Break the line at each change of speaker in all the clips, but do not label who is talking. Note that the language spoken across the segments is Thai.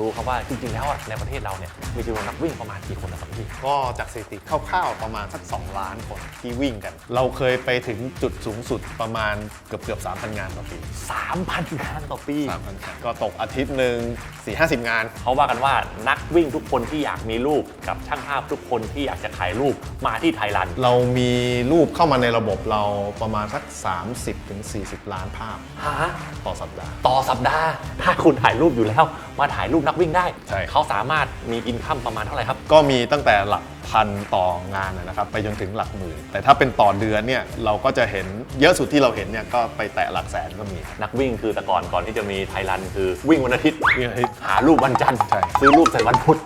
รู้ครับว่าจริงๆแล้วอะในประเทศเราเนี่ยมีจำนวนนักวิ่งประมาณกี่คนนะครับพี่
ก็จากสถิติคร่าวๆประมาณสัก 2 ล้านคนที่วิ่งกัน เราเคยไปถึงจุดสูงสุดประมาณเกือบเกือบ3,000 งานต่อปี
3,000 งานต่อปี
3,000งานก็ตกอาทิตย์หนึ่ง4-50 งาน
เขาว่ากันว่านักวิ่งทุกคนที่อยากมีรูปกับช่างภาพทุกคนที่อยากจะถ่ายรูปมาที่ไทยรัน
เรามีรูปเข้ามาในระบบเราประมาณสัก 30-40 ล้านภาพ
ฮะ
ต่อสัปดาห์
ต่อสัปดาห์ ถ้าคุณถ่ายรูปอยู่แล้วมาถ่ายรูปนักวิ่งได้
ใช่
เขาสามารถมีอินคัมประมาณเท่าไหร่ครับ
ก็มีตั้งแต่หลักพันต่องานนะครับไปจนถึงหลักหมื่น แต่ถ้าเป็นต่อเดือนเนี่ยเราก็จะเห็นเยอะสุดที่เราเห็นเนี่ยก็ไปแตะหลักแสนก็มี
นักวิ่งคือแต่ก่อนก่อนที่จะมีไทยรันคือวิ่งวันอาทิตย์
วิ่งวันอาทิตย์
หารูปวันจันทร์
ใช่
ซื้อรูปใส่วันพุธ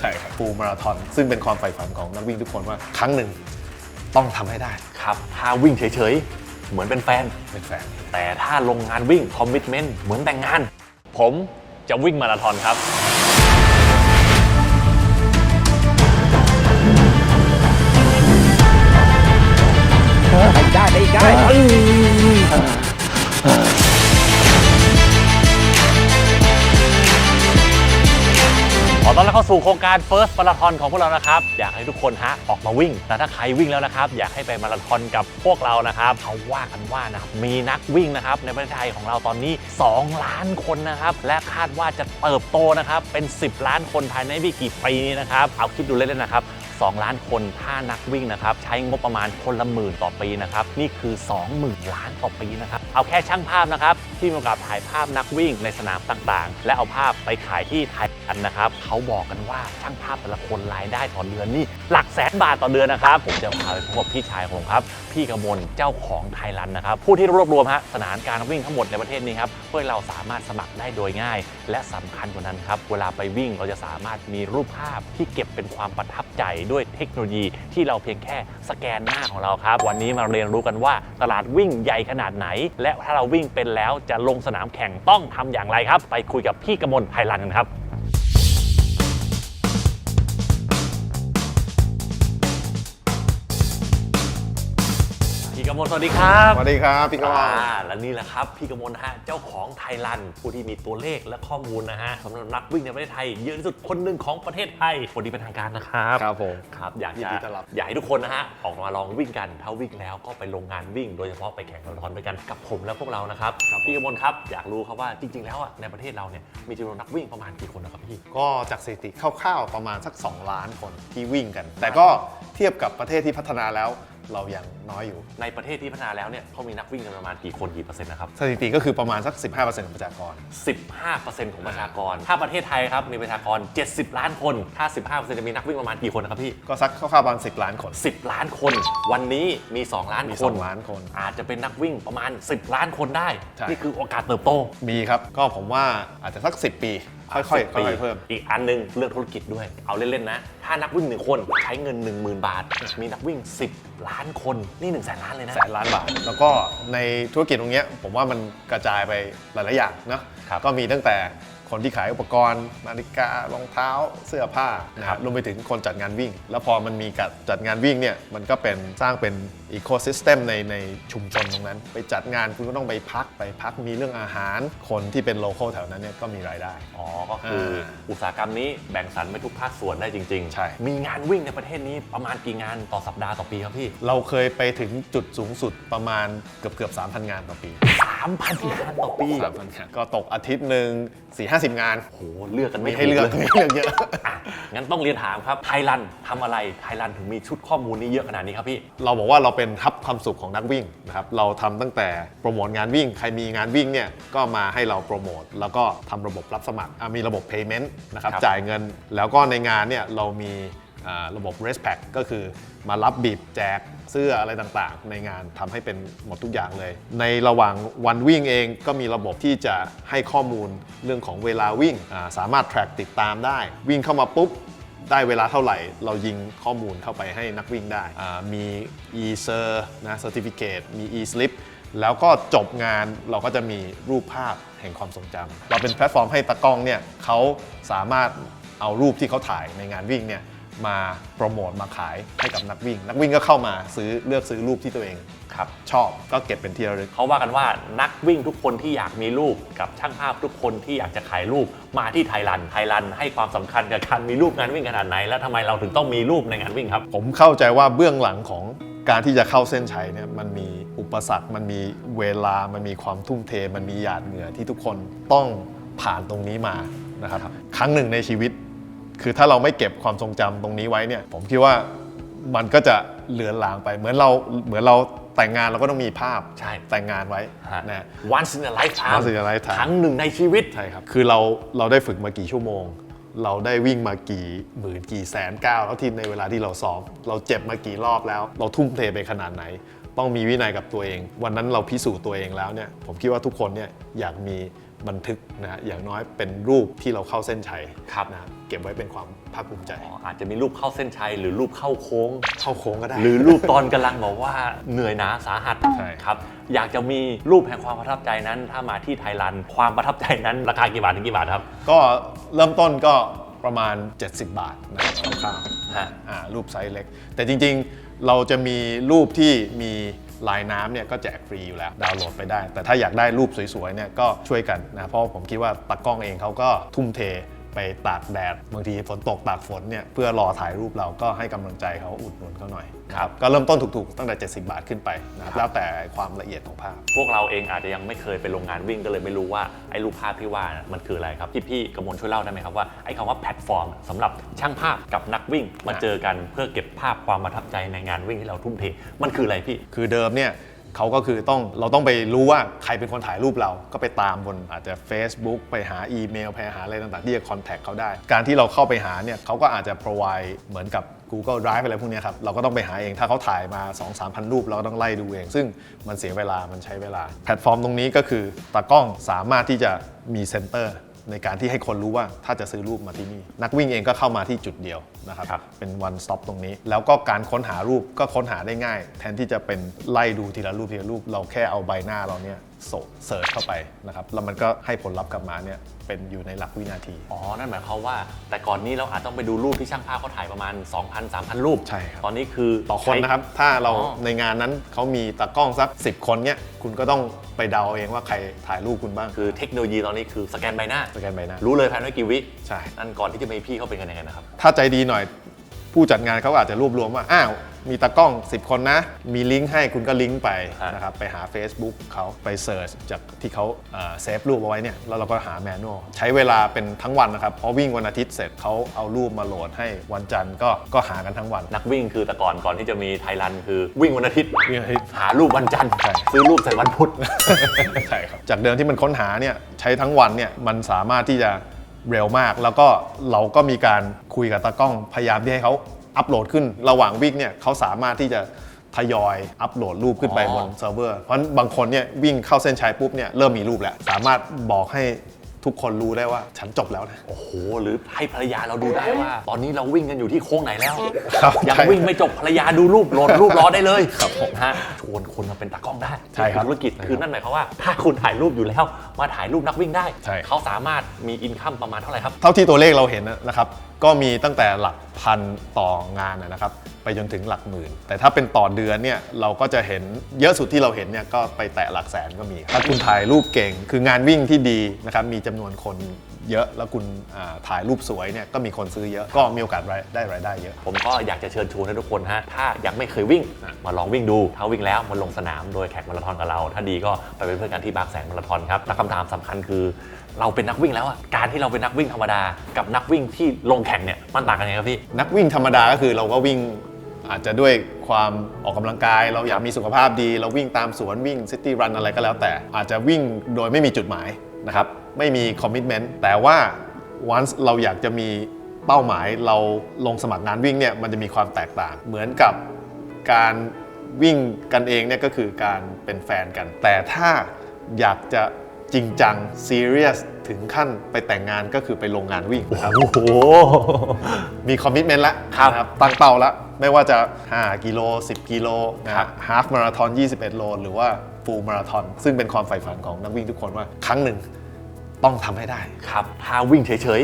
ใช่ครับฟูลมาราธอนซึ่งเป็นความใฝ่ฝันของนักวิ่งทุกคนว่าครั้งหนึ่งต้องทำให้ได้
ครับถ้าวิ่งเฉยๆ เหมือนเป็นแฟน
เป็นแฟน
แต่ถ้าลงงานวิ่งคอมมิชเมนต์เหมือนแต่งงาน ผม จะวิ่งมาราธอนครับ
ได้ได้ได้
ขอต้อนรับเข้าสู่โครงการ First มาราธอนของพวกเรานะครับ อยากให้ทุกคนฮะออกมาวิ่ง แต่ถ้าใครวิ่งแล้วนะครับ อยากให้ไปมาราธอนกับพวกเรานะครับเขาว่ากันว่านะครับมีนักวิ่งนะครับในประเทศไทยของเราตอนนี้ 2 ล้านคนนะครับ และคาดว่าจะเติบโตนะครับเป็น 10 ล้านคนภายในไม่กี่ปีนี้นะครับ เอาคิดดูเล่นๆนะครับ 2 ล้านคนถ้านักวิ่งนะครับใช้งบประมาณคนละหมื่นต่อปีนะครับนี่คือ 20,000 ล้านต่อปีนะครับเอาแค่ช่างภาพนะครับที่มีโอกาสถ่ายภาพนักวิ่งในสนามต่างๆ และเอาภาพไปขายที่ไทยกันนะครับเขาบอกกันว่าช่างภาพแต่ละคนรายได้ต่อเดือนนี่หลักแสนบาทต่อเดือนนะครับผมจะพาไปพบพี่ชายของผมครับพี่กมลเจ้าของไทยรันนะครับผู้ที่รวบรวมฮะสนานการวิ่งทั้งหมดในประเทศนี้ครับเพื่อเราสามารถสมัครได้โดยง่าย และสำคัญกว่านั้นครับเวลาไปวิ่งเราจะสามารถมีรูปภาพที่เก็บเป็นความประทับใจด้วยเทคโนโลยีที่เราเพียงแค่สแกนหน้าของเราครับ วันนี้มาเรียนรู้กันว่าตลาดวิ่งใหญ่ขนาดไหน และถ้าเราวิ่งเป็นแล้วจะลงสนามแข่งต้องทำอย่างไรครับ ไปคุยกับพี่กมลไทยรันกันครับ กมลสวัสดีครับ
สวัสดีครับพี่กวาง
อ่าและนี่แหละครับพี่กมลนะฮะเจ้าของไทยรันผู้ที่มีตัวเลขและข้อมูลนะฮะสำหรับนักวิ่งในประเทศไทยเยอะที่สุดคนหนึ่งของประเทศไทยวันนี้เป็นทางการนะครับ
ครับผม
ครับอยาก
ยิน
จะ
ดีต้อนรับ
อยากให้ทุกคนนะฮะออกมาลองวิ่งกันถ้าวิ่งแล้วก็ไปลงงานวิ่ง โดยเฉพาะไปแข่งมาราธอนด้วยกันกับผมและพวกเรานะครับพี่กมลครับอยากรู้ครับว่าจริง ๆ แล้วอะในประเทศเราเนี่ยมีจำนวนนักวิ่งประมาณกี่คนนะครับพี่
ก็จากสถิติคร่าวๆประมาณสัก 2 ล้านคนที่วิ่งกัน แต่ก็เทียบกับประเทศที่พัฒนาแล้ว เรายังน้อยอยู่
ในประเทศที่พัฒนาแล้วเนี่ยเขามีนักวิ่งกันประมาณกี่คนกี่เปอร์เซ็นต์นะครับ
สถิติก็คือประมาณสัก 15%ของประชากร
15%ของประชากร ถ้าประเทศไทยครับมีประชากร 70 ล้านคน ถ้า 15%จะมีนักวิ่งประมาณกี่คนนะครับพี่
ก็สักคร่าวๆประมาณ10 ล้านคน
10 ล้านคน วันนี้มี 2 ล้าน
มี
คน
2ล้านคน
อาจจะเป็นนักวิ่งประมาณ 10 ล้านคนได้
ใช่
นี่คือโอกาสเติบโต
มีครับ ก็ผมว่าอาจจะสัก 10 ปี ค่อยๆค่
10ปี
อยๆเพิ่ม
อีกอันหนึงเรื่องธุรกิจด้วย เอาเล่น ๆ นะ ถ้านักวิ่งหนึ่งคนใช้เงิน 10,000 บาท มีนักวิ่ง 10 ล้านคน นี่1 0 0 0 0แสนล้านเลยนะ
แสนล้านบาท แล้วก็ในธุรกิจตรงเนี้ยผมว่ามันกระจายไปหลายๆอย่างเนอะ
ครับ
ก็มีตั้งแต่ คนที่ขายอุปกรณ์นาฬิการองเท้าเสื้อผ้านะครับรวมไปถึงคนจัดงานวิ่ง แล้วพอมันมีการจัดงานวิ่งเนี่ยมันก็เป็นสร้างเป็นอีโคซิสเต็มในในชุมชนตรงนั้น ไปจัดงานคุณก็ต้องไปพักไปพักมีเรื่องอาหาร คนที่เป็นโลเคอลแถวนั้นเนี่ยก็มีรายได้
อ๋อ ก็คืออุตสาหกรรมนี้แบ่งสรรไปทุกภาคส่วนได้จริงๆ
ใช่
มีงานวิ่งในประเทศนี้ประมาณกี่งานต่อสัปดาห์ต่อปีครับพี่
เราเคยไปถึงจุดสูงสุดประมาณเกือบเกือบสามพันงานต่อปี
3,000งานต่อปี
3,000งานก็ตกอาทิตย์หนึ่งสี่ห้า50 งาน
โอ้โหเลือกกันไม่
ให้เลือก
ถู
มีให้เลือกเยอะ
อะงั้นต้องเรียนถามครับไทยรันทำอะไรไทยรันถึงมีชุดข้อมูลนี้เยอะขนาดนี้ครับพี่
เราบอกว่าเราเป็นทับความสุขของนักวิ่งนะครับ เราทำตั้งแต่โปรโมทงานวิ่ง ใครมีงานวิ่งเนี่ยก็มาให้เราโปรโมท แล้วก็ทำระบบรับสมัครมีระบบ payment นะครั
ครับ
จ่ายเงิน แล้วก็ในงานเนี่ยเรามี ระบบ race pack ก็คือมารับบีบแจกเสื้ออะไรต่างๆ ในงานทำให้เป็นหมดทุกอย่างเลย ในระหว่างวันวิ่งเองก็มีระบบที่จะให้ข้อมูลเรื่องของเวลาวิ่งสามารถ track ติดตามได้ วิ่งเข้ามาปุ๊บได้เวลาเท่าไหร่ เรายิงข้อมูลเข้าไปให้นักวิ่งได้ มี e-cer นะ certificate มี e-slip แล้วก็จบงานเราก็จะมีรูปภาพแห่งความทรงจำเราเป็นแพลตฟอร์มให้ตากล้องเนี่ยเขาสามารถเอารูปที่เขาถ่ายในงานวิ่งเนี่ย มาโปรโมทมาขายให้กับนักวิ่ง นักวิ่งก็เข้ามาซื้อเลือกซื้อรูปที่ตัวเอง
ครับ
ชอบก็เก็บเป็นที่ระลึก
เขาว่ากันว่านักวิ่งทุกคนที่อยากมีรูปกับช่างภาพทุกคนที่อยากจะขายรูปมาที่ไทยรันไทยรันให้ความสำคัญกับการมีรูปงานวิ่งขนาดไหน และทำไมเราถึงต้องมีรูปในงานวิ่งครับ
ผมเข้าใจว่าเบื้องหลังของการที่จะเข้าเส้นชัยเนี่ยมันมีอุปสรรค มันมีเวลา มันมีความทุ่มเท มันมีหยาดเหงื่อที่ทุกคนต้องผ่านตรงนี้มานะครับ ครั้งหนึ่งในชีวิต คือถ้าเราไม่เก็บความทรงจำตรงนี้ไว้เนี่ยผมคิดว่ามันก็จะเลือนลางไปเหมือนเราเหมือนเราแต่งงานเราก็ต้องมีภาพ
ใช่
แต่งงานไว้
ฮะ
นะ
once in a lifetime
Once in a lifetime
ครั้งหนึ่งในชีวิต
ใช่ครับคือเราเราได้ฝึกมากี่ชั่วโมง เราได้วิ่งมากี่หมื่นกี่แสนก้าวแล้วที่ในเวลาที่เราซ้อมเราเจ็บมากี่รอบแล้ว เราทุ่มเทไปขนาดไหน ต้องมีวินัยกับตัวเอง วันนั้นเราพิสูจน์ตัวเองแล้วเนี่ยผมคิดว่าทุกคนเนี่ยอยากมี บันทึกนะฮะอย่างน้อยเป็นรูปที่เราเข้าเส้นชัย
ครับ
นะเก็บไว้เป็นความภาคภูมิใจ
อ๋ออาจจะมีรูปเข้าเส้นชัยหรือรูปเข้าโค้ง
เข้าโค้งก็ได้
หรือรูปตอนกำลังบอกว่าเหนื่อยหนาสาหัส
ใช่
ครับ อยากจะมีรูปแห่งความประทับใจนั้น ถ้ามาที่ไทยรันความประทับใจนั้นราคากี่บาทถึงกี่บาทครับ
ก็เริ่มต้นก็ประมาณ 70 บาทนะครับคร่าวๆ
ฮะ
อ่ารูปไซส์เล็ก แต่จริงๆ เราจะมีรูปที่มี ลายน้ำเนี่ยก็แจกฟรีอยู่แล้ว ดาวน์โหลดไปได้ แต่ถ้าอยากได้รูปสวยๆเนี่ยก็ช่วยกันนะเพราะผมคิดว่าตากล้องเองเขาก็ทุ่มเท ไปตากแดดบางทีฝนตกตากฝนเนี่ยเพื่อรอถ่ายรูปเราก็ให้กำลังใจเขาอุดหนุนเขาหน่อย
ครับ
ก็เริ่มต้นถูกๆตั้งแต่ 70 บาทขึ้นไปนะครับแล้วแต่ความละเอียดของภาพ
พวกเราเองอาจจะยังไม่เคยไปโรงงานวิ่งก็เลยไม่รู้ว่าไอ้รูปภาพที่ว่าน่ะมันคืออะไรครับพี่พี่กมลช่วยเล่าได้ไหมครับว่าไอ้คำว่าแพลตฟอร์มสำหรับช่างภาพกับนักวิ่งมาเจอกันเพื่อเก็บภาพความประทับใจในงานวิ่งที่เราทุ่มเทมันคืออะไรพี่
คือเดิมเนี่ย เขาก็คือต้องเราต้องไปรู้ว่าใครเป็นคนถ่ายรูปเรา ก็ไปตามบนอาจจะ Facebook ไปหาอีเมลไปหาอะไรต่างๆ ที่จะคอนแทคเขาได้ การที่เราเข้าไปหาเนี่ยเขาก็อาจจะ provide เหมือนกับ Google Drive อะไรพวกนี้ครับ เราก็ต้องไปหาเองถ้าเขาถ่ายมา 2 3 0 0 0 รูป เราก็ต้องไล่ดูเอง ซึ่งมันเสียเวลามันใช้เวลา แพลตฟอร์มตรงนี้ก็คือตากล้องสามารถที่จะมีเซ็นเตอร์ ในการที่ให้คนรู้ว่าถ้าจะซื้อรูปมาที่นี่ นักวิ่งเองก็เข้ามาที่จุดเดียวนะครับ
ครับ
เป็น one stop ตรงนี้ แล้วก็การค้นหารูปก็ค้นหาได้ง่าย แทนที่จะเป็นไล่ดูทีละรูปทีละรูป เราแค่เอาใบหน้าเราเนี่ยโส เสิร์ชเข้าไปนะครับแล้วมันก็ให้ผลลัพธ์กลับมาเนี่ยเป็นอยู่ในหลักวินาที
อ๋อ นั่นหมายความว่า แต่ก่อนนี้เราอาจต้องไปดูรูปที่ช่างภาพเขาถ่ายประมาณ 2,000 3,000 รูป
ใช่ครับ
ตอนนี้คือ
ต่อคน
ใช้
นะครับ ถ้าเรา
อ๋อ
ในงานนั้นเขามีตากล้องสัก 10 คนเนี่ยคุณก็ต้องไปเดาเองว่าใครถ่ายรูปคุณบ้าง
คือเทคโนโลยีตอนนี้คือสแกนใบหน้า
สแกนใบหน้า
รู้เลยภายในกี่วิ
ใช่
นั่นก่อนที่จะมีพี่เขาเป็นกันยังไงนะครับ
ถ้าใจดีหน่อยผู้จัดงานเขาอาจจะรวบรวมว่าอ้าว มีตากล้อง 10 คนนะ มีลิงก์ให้คุณก็ลิงก์ไป
ฮะ
นะครับ ไปหา Facebook เขาไปเสิร์ชจากที่เขาเซฟรูปเอาไว้เนี่ย แล้วเราก็หาแมนนวลใช้เวลาเป็นทั้งวันนะครับเพราะวิ่งวันอาทิตย์เสร็จเขาเอารูปมาโหลดให้วันจันทร์ก็ก็หากันทั้งวัน
นักวิ่งคือแต่ก่อนก่อนที่จะมีไทยรันคือวิ่งวันอาทิตย์
วิ่งวันอาทิตย์
หารูปวันจันทร์
ใช่
ซื้อรูปใส่วันพุธ
ใช่ครับจากเดิมที่มันค้นหาเนี่ยใช้ทั้งวันเนี่ยมันสามารถที่จะเร็วมาก แล้วก็เราก็มีการคุยกับตากล้องพยายามที่ให้เขา อัปโหลดขึ้นระหว่างวิ่งเนี่ยเขาสามารถที่จะทยอยอัปโหลดรูปขึ้นไป
อ๋
บ
อ
นเซิร์ฟเวอร์ เพราะฉะนั้นบางคนเนี่ยวิ่งเข้าเส้นชัยปุ๊บเนี่ยเริ่มมีรูปแล้ว สามารถบอกให้ทุกคนรู้ได้ว่าฉันจบแล้วนะ
โอ้โห หรือให้ภรรยาเราดูได้ว่า ตอนนี้เราวิ่งกันอยู่ที่โค้งไหนแล้ว
ครับ
ยัง
ใช่
วิ่งไม่จบภรรยาดูรูปโหลดรูปรอได้เลย
ครับผม
ฮะชวนคนมาเป็นตากล้องได้
ใช่ครับ
เป็นธุรกิจคือนั่นหมายความว่า ถ้าคุณถ่ายรูปอยู่แล้วมาถ่ายรูปนักวิ่งได้
ใช่
เขาสามารถมีอินคัมประมาณเท่าไหร่ครับ
เท่าที่ตัวเลขเราเห็นนะครับ ก็มีตั้งแต่หลักพันต่องานนะครับ ไปจนถึงหลักหมื่น แต่ถ้าเป็นต่อเดือนเนี่ยเราก็จะเห็นเยอะสุดที่เราเห็นเนี่ยก็ไปแตะหลักแสนก็มี ถ้าคุณถ่ายรูปเก่ง คืองานวิ่งที่ดีนะครับมีจำนวนคนเยอะแล้วคุณถ่ายรูปสวยเนี่ยก็มีคนซื้อเยอะก็มีโอกาสได้รายได้เยอะ
ผมก็อยากจะเชิญชวนให้ทุกคนฮะถ้ายังไม่เคยวิ่งมาลองวิ่งดู ถ้าวิ่งแล้วมาลงสนามโดยแขกมาราธอนกับเรา ถ้าดีก็ไปเป็นเพื่อนกันที่บางแสนมาราธอนครับและคำถามสำคัญคือ เราเป็นนักวิ่งแล้วอะการที่เราเป็นนักวิ่งธรรมดา กับนักวิ่งที่ลงแข่งเนี่ยมันต่างกันยังไงครับพี่
นักวิ่งธรรมดาก็คือเราก็วิ่งอาจจะด้วยความออกกำลังกาย เราอยากมีสุขภาพดี เราวิ่งตามสวนวิ่งซิตี้รันอะไรก็แล้วแต่ อาจจะวิ่งโดยไม่มีจุดหมายนะครับไม่มีคอมมิชเมนต์แต่ว่า once เราอยากจะมีเป้าหมายเราลงสมัครงานวิ่งเนี่ยมันจะมีความแตกต่าง เหมือนกับการวิ่งกันเองเนี่ยก็คือการเป็นแฟนกัน แต่ถ้าอยากจะ จริงจังซีเรียสถึงขั้นไปแต่งงานก็คือไปลงงานวิ่งนะครับ
โอ้โห
มีคอมมิชเมนต์แล้ว
ครับ
นะตั้งเป้าแล้วไม่ว่าจะ 5 กิโล 10 กิโลนะฮะฮาฟมาราธอน 21 โล หรือว่าฟูลมาราธอนซึ่งเป็นความใฝ่ฝันของนักวิ่งทุกคนว่าครั้งหนึ่งต้องทำให้ได้
ครับ ถ้าวิ่งเฉย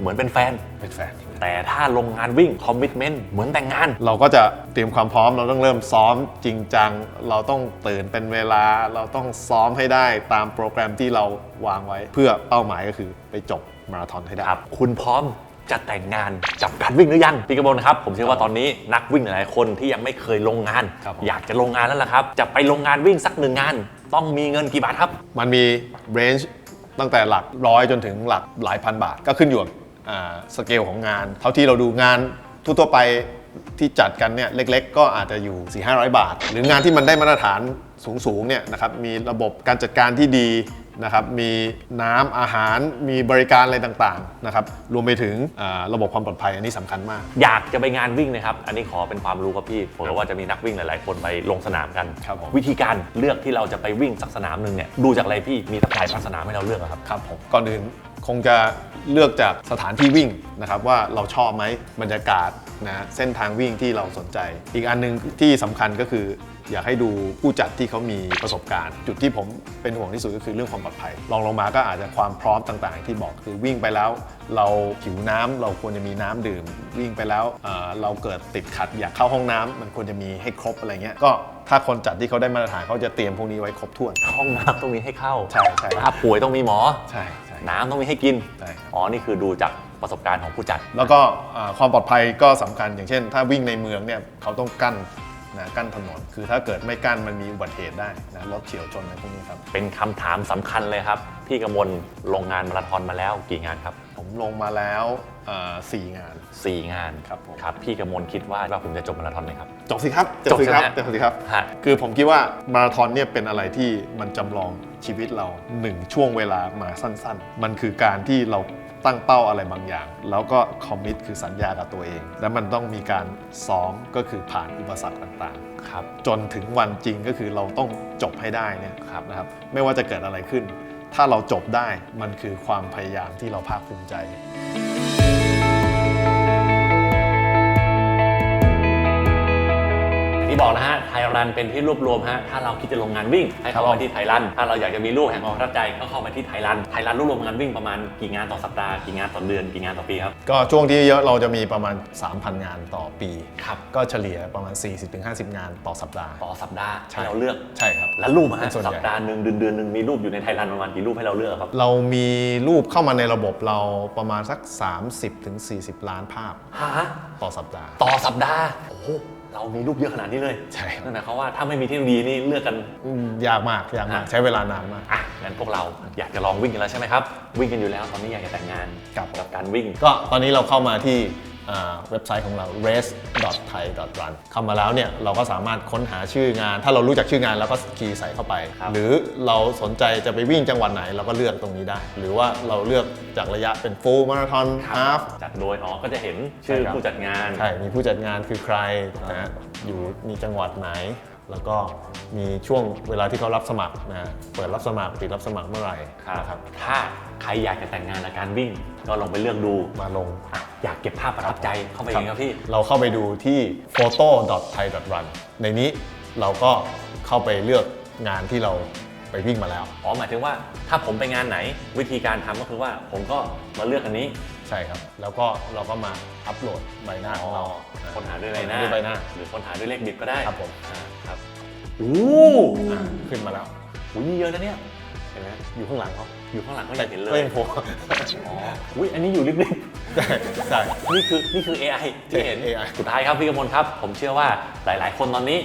เหมือนเป็นแฟน
เป็นแฟน
แต่ถ้าลงงานวิ่งคอมมิชเมนต์เหมือนแต่งงาน
เราก็จะเตรียมความพร้อมเราต้องเริ่มซ้อมจริงจัง เราต้องตื่นเป็นเวลา เราต้องซ้อมให้ได้ตามโปรแกรมที่เราวางไว้ เพื่อเป้าหมายก็คือไปจบมาราธอนให้ได้
ครับ คุณพร้อมจะแต่งงานกับการวิ่งหรือยังพี่กระบนครับ ผมเชื่อว่าตอนนี้นักวิ่งหลายๆคนที่ยังไม่เคยลงงาน
ครับผม
อยากจะลงงานแล้วล่ะครับ จะไปลงงานวิ่งสักหนึ่งงาน ต้องมีเงินกี่บาทครับ
มันมีเรนจ์ตั้งแต่หลักร้อยจนถึงหลักหลายพันบาท ก็ขึ้นอยู่กับอ่า สเกลของงาน เท่าที่เราดูงานทั่วๆไปที่จัดกันเนี่ยเล็กๆ ก็อาจจะอยู่ 4 5 0 0 บาท หรืองานที่มันได้มาตรฐานสูงๆเนี่ยนะครับมีระบบการจัดการที่ดีนะครับมีน้ำอาหารมีบริการอะไรต่างๆนะครับรวมไปถึงอ่าระบบความปลอดภัยอันนี้สำคัญมาก
อยากจะไปงานวิ่งนะครับ อันนี้ขอเป็นความรู้ครับพี่เผื่อว่าจะมีนักวิ่งหลายๆ คนไปลงสนามกัน
ครับผม
วิธีการเลือกที่เราจะไปวิ่งสักสนามหนึ่งเนี่ยดูจากอะไรพี่มีสักหลายพันสนามให้เราเลือกอะครับ
ครับผมก่อนอื่น คงจะเลือกจากสถานที่วิ่งนะครับว่าเราชอบไหมบรรยากาศนะเส้นทางวิ่งที่เราสนใจ อีกอันหนึงที่สำคัญก็คือ อยากให้ดูผู้จัดที่เขามีประสบการณ์ จุดที่ผมเป็นห่วงที่สุดก็คือเรื่องความปลอดภัยรองลงมาก็อาจจะความพร้อมต่างๆ ที่บอกคือวิ่งไปแล้ว เราหิวน้ำเราควรจะมีน้ำดื่ม วิ่งไปแล้วเอ่อเราเกิดติดขัดอยากเข้าห้องน้ำมันควรจะมีให้ครบอะไรเงี้ยก็ถ้าคนจัดที่เขาได้มาตรฐานเขาจะเตรียมพวกนี้ไว้ครบถ้วน
ห้องน้ำต้องมีให้เข้า
ใช่ใช่
ถ้าป่วยต้องมีหมอ
ใช่ใช่
น้ำต้องมีให้กิน
ใช่ครับ
อ๋อ นี่คือดูจากประสบการณ์ของผู้จัด
แล้วก็อ่าความปลอดภัยก็สำคัญอย่างเช่น ถ้าวิ่งในเมืองเนี่ยเขาต้องกั้นนะกั้นถนน คือถ้าเกิดไม่กั้นมันมีอุบัติเหตุได้นะรถเฉียวชนอะไรพวกนี้ครับ
เป็นคำถามสำคัญเลยครับ พี่กมลลงงานมาราธอนมาแล้วกี่งานครับ
ผมลงมาแล้วอ่าสี่งาน
4 งาน
ครับผม
ครับ พี่กมลคิดว่าว่าผมจะจบมาราธอนไหมครับ
จบสิครับ
จบ
สิครับ
ใช่ไหม
จบสิครับ
ฮะ
คือผมคิดว่ามาราธอนเนี่ยเป็นอะไรที่มันจำลอง ชีวิตเราหนึ่งช่วงเวลามาสั้นๆ มันคือการที่เราตั้งเป้าอะไรบางอย่าง แล้วก็คอมมิตคือสัญญากับตัวเอง แล้วมันต้องมีการซ้อมก็คือผ่านอุปสรรคต่างๆ
ครับ
จนถึงวันจริงก็คือเราต้องจบให้ได้เนี่ย
ครับ
นะครับไม่ว่าจะเกิดอะไรขึ้น ถ้าเราจบได้มันคือความพยายามที่เราภาคภูมิใจ
ที่บอกนะฮะไทยรันเป็นที่รวบรวมฮะถ้าเราคิดจะลงงานวิ่งให้เข้า
ครับ
มาที่ไทยรันถ้าเราอยากจะมีรูปแห่งความประทับใจก็เข้ามาที่ไทยรันไทยรันรวบรวมงานวิ่งประมาณกี่งานต่อสัปดาห์กี่งานต่อเดือนกี่งานต่อปีครับ
ก็ช่วงที่เยอะเราจะมีประมาณ 3,000 งานต่อปี
ครับ
ก็เฉลี่ยประมาณ 40-50 งานต่อสัปดาห์
ต่อสัปดาห์
ใช่
ให้เราเลือก
ใช่ครับ
แล้วรูปอะ
เป็
ฮะ
นส่วนใหญ่
สัปดาห์หนึ่งเดือนเดือนหนึ่งมีรูปอยู่ในไทยรันประมาณกี่รูปให้เราเลือกครับ
เรามีรูปเข้ามาในระบบเราประมาณสัก 30-40 ล้านภาพ
ฮะ
ต่อสัปดาห์
ต่อสัปดาห์โอ้โห เรามีรูปเยอะขนาดนี้เลย
ใช่ครับ
นั่นหมายความว่าถ้าไม่มีเทคโนโลยีนี่เลือกกัน
อืมยากมากยากมาก
อะ
ใช้เวลานานมาก
อะงั้นพวกเราอยากจะลองวิ่งกันแล้วใช่ไหมครับ วิ่งกันอยู่แล้วตอนนี้อยากจะแต่งงาน
ครับ
กับการวิ่ง
ก็ตอนนี้เราเข้ามาที่อ่า เว็บไซต์ของเรา race.thai.run เข้ามาแล้วเนี่ยเราก็สามารถค้นหาชื่องาน ถ้าเรารู้จักชื่องานเราก็คีย์ใส่เข้าไป
ครับ
หรือเราสนใจจะไปวิ่งจังหวัดไหนเราก็เลือกตรงนี้ได้ หรือว่าเราเลือกจากระยะเป็น full marathon half
จัดโดยอ๋อก็จะเห็นชื่อ
ใช่ครับ
ผู้จัดงาน
ใช่ มีผู้จัดงานคือใครนะฮะอยู่มีจังหวัดไหนแล้วก็มีช่วงเวลาที่เขารับสมัครนะฮะเปิดรับสมัครปิดรับสมัครเมื่อไหร่
ครับ
นะครับ
ถ้าใครอยากจะแต่งงานกับการวิ่ง ก็ลองไปเลือกดู
มาลง
อะอยากเก็บภาพประทับใจเข้าไปเองครับพี่
เราเข้าไปดูที่ photo.thai.run ในนี้เราก็เข้าไปเลือกงานที่เราไปวิ่งมาแล้ว
อ๋อหมายถึงว่าถ้าผมไปงานไหนวิธีการทำก็คือว่าผมก็มาเลือกอันนี้
ใช่ครับ แล้วก็เราก็มาอัปโหลดใบหน้าของเรา
ค้นหาด้วยใบหน้า
ด้วยใบหน้า
หรือค้นหาด้วยเลขบิดก็ได้
ครับผม
อ่าครับโอ้
อ่าขึ้นมาแล้ว
โหนี่เยอะนะเนี่ย
เห็นไหมอยู่ข้างหลังเขา
อยู่ข้างหลังก็ยังเห็นเล
ก็
ย
ยังโผล่
อ๋ออุ้ยอันนี้อยู่ริบ
ใช่ใช่
ๆนี่คือนี่คือ AI ที่เห็น
ใช่ AI
สุดท้ายครับพี่กมลครับ ผมเชื่อว่าหลาย ๆ คนตอนนี้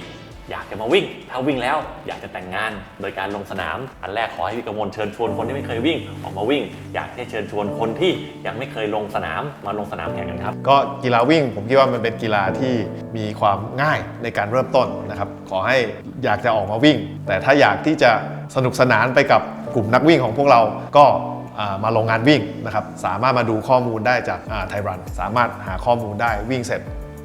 อยากจะมาวิ่ง ถ้าวิ่งแล้วอยากจะแต่งงานโดยการลงสนาม อันแรกขอให้พี่กมลเชิญชวนคนที่ไม่เคยวิ่งออกมาวิ่ง อยากให้เชิญชวนคนที่ยังไม่เคยลงสนามมาลงสนามแข่งกันครับ
ก็กีฬาวิ่งผมคิดว่ามันเป็นกีฬาที่มีความง่ายในการเริ่มต้นนะครับ ขอให้อยากจะออกมาวิ่ง แต่ถ้าอยากที่จะสนุกสนานไปกับกลุ่มนักวิ่งของพวกเราก็อ่า มาลงงานวิ่งนะครับสามารถมาดูข้อมูลได้จากไทยรัน สามารถหาข้อมูลได้วิ่งเสร็จ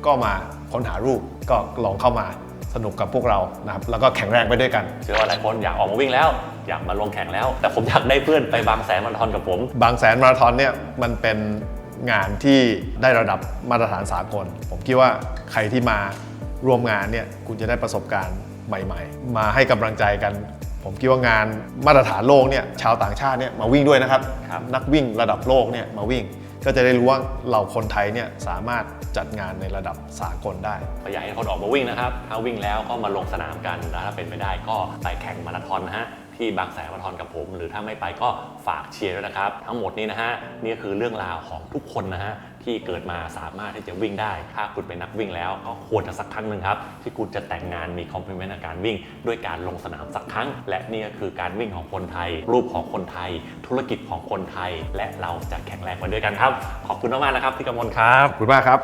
ก็มาค้นหารูปก็ลองเข้ามาสนุกกับพวกเรานะครับแล้วก็แข็งแรงไปด้วยกัน
เชื่อว่าหลายคนอยากออกมาวิ่งแล้ว อยากมาลงแข่งแล้ว แต่ผมอยากได้เพื่อนไปบางแสนมาราธอนกับผม
บางแสนมาราธอนเนี่ยมันเป็นงานที่ได้ระดับมาตรฐานสากล ผมคิดว่าใครที่มาร่วมงานเนี่ยคุณจะได้ประสบการณ์ใหม่ ๆ มาให้กำลังใจกัน ผมคิดว่างานมาตรฐานโลกเนี่ยชาวต่างชาติเนี่ยมาวิ่งด้วยนะครับ
ครับ
นักวิ่งระดับโลกเนี่ยมาวิ่ง ก็จะได้รู้ว่าเราคนไทยเนี่ยสามารถจัดงานในระดับสากลได้
ก็อยากให้คนออกมาวิ่งนะครับ ถ้าวิ่งแล้วก็มาลงสนามกันแล้วถ้าเป็นไปได้ก็ไปแข่งมาราธอนนะฮะที่บางแสนมาราธอนกับผม หรือถ้าไม่ไปก็ฝากเชียร์ด้วยนะครับ ทั้งหมดนี้นะฮะนี่ก็คือเรื่องราวของทุกคนนะฮะ ที่เกิดมาสามารถที่จะวิ่งได้ ถ้าคุณเป็นนักวิ่งแล้วก็ควรจะสักครั้งหนึ่งครับ ที่คุณจะแต่งงานมีคอมเพลเมนต์ในการวิ่ง ด้วยการลงสนามสักครั้ง และนี่ก็คือการวิ่งของคนไทย รูปของคนไทย ธุรกิจของคนไทย และเราจะแข็งแรงไปด้วยกันครับ ขอบคุณมากๆนะครับพี่กำมลครับ
ขอบคุณมากครับ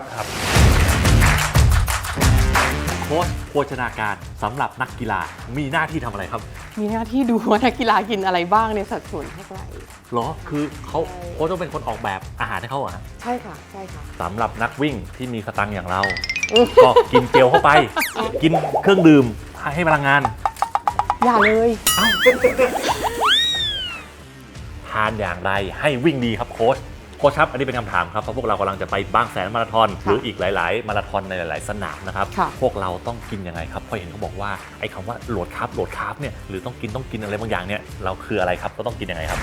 ค้ชโภชนาการสำหรับนักกีฬามีหน้าที่ทำอะไรครับ
มีหน้าที่ดูว่านักกีฬากินอะไรบ้างในสัดส่วนเท่าไหร่
เหรอคือเขา
ใช่
โค้ชต้องเป็นคนออกแบบอาหารให้เขาเหรอะ
ใช่ค่ะ ใช่ค่ะ
สำหรับนักวิ่งที่มีสตังค์อย่างเรา
อืม
ก็กินเจลเข้าไป กินเครื่องดื่มให้พลังงาน
อย่าเลย
ทานอย่างไรให้วิ่งดีครับโค้ช โค้ชครับ อันนี้เป็นคำถามครับเพราะพวกเรากำลังจะไปบางแสนมาราธอนหรืออีกหลาย ๆ มาราธอนในหลาย ๆ สนามนะครับ
ค่ะ
พวกเราต้องกินยังไงครับเพราะเห็นเขาบอกว่าไอ้คำว่าโหลดคาร์บโหลดคาร์บเนี่ยหรือต้องกินต้องกินอะไรบางอย่างเนี่ยเราคืออะไรครับก็ต้องกินยังไงครับ